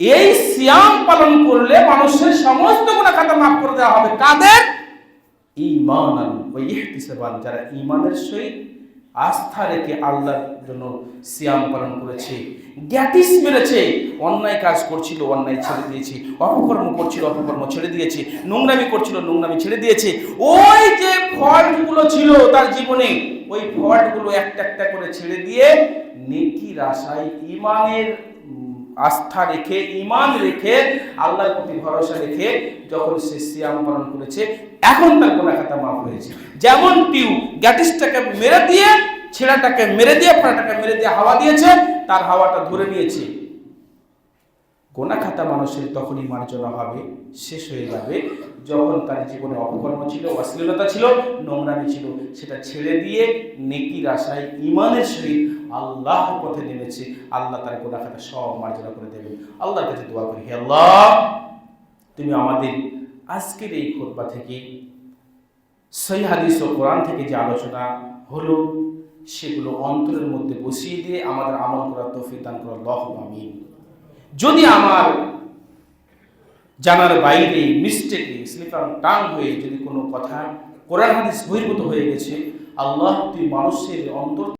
এই সিয়াম পালন করলে মানুষের সমস্ত গুণা খাতা মাফ করে দেওয়া হবে। কাদের? ইহতিসাবান। যারা ইমানের সহিত আস্থা রেখে আল্লাহর জন্য সিয়াম পালন করেছে, গ্যাটিস মেরেছে, অন্যায় কাজ করছিল, অন্যায় ছেড়ে দিয়েছে, অপকর্ম করছিল, অপকর্ম ছেড়ে দিয়েছে, নোংরামি করছিল, নোংরামি ছেড়ে দিয়েছে। ওই যে ফল্টগুলো ছিল তার জীবনে, ওই ফল্টগুলো একটা একটা করে ছেড়ে দিয়ে নেকির আশায় ইমানের আস্থা রেখে ইমান রেখে, আল্লাহর প্রতি ভরসা রেখে যখন সে সিয়াম পালন করেছে, এখন তার গোনা খাতা মাফ হয়েছে। যেমন টিউ গ্যাটিসটাকে মেরে দিয়ে ছেলেটাকে মেরে দিয়ে, ফোড়াটাকে মেরে দিয়ে হাওয়া দিয়েছে, তার হাওয়াটা ধরে নিয়েছে। গোনা খাতা মানুষের তখনই মার্জনা হবে, শেষ হয়ে যাবে। যখন তার জীবনে অপকর্ম ছিল, অশ্লীলতা ছিল, নোংরামি ছিল, সেটা ছেড়ে দিয়ে নেকির আশায় ইমানের সহিত আল্লাহর পথে নেমেছে। আল্লাহ তার গোনা খাতা সব মার্জনা করে দেবেন। আল্লাহর কাছে দোয়া করি, হে আল্লাহ, তুমি আমাদের আজকের এই খোদবা থেকে, সহি হাদিস ও কোরআন থেকে যে আলোচনা হলো, সেগুলো অন্তরের মধ্যে বসিয়ে দিয়ে আমাদের আমল করার তৌফিক দান করো। আল্লাহ আমিন। যদি আমার জানার বাইরে মিস্টেকে স্লিপার টাং হয়ে যদি কোনো কথা কোরআন হাদিস বহির্ভূত হয়ে গেছে, আল্লাহ তুই মানুষের অন্তর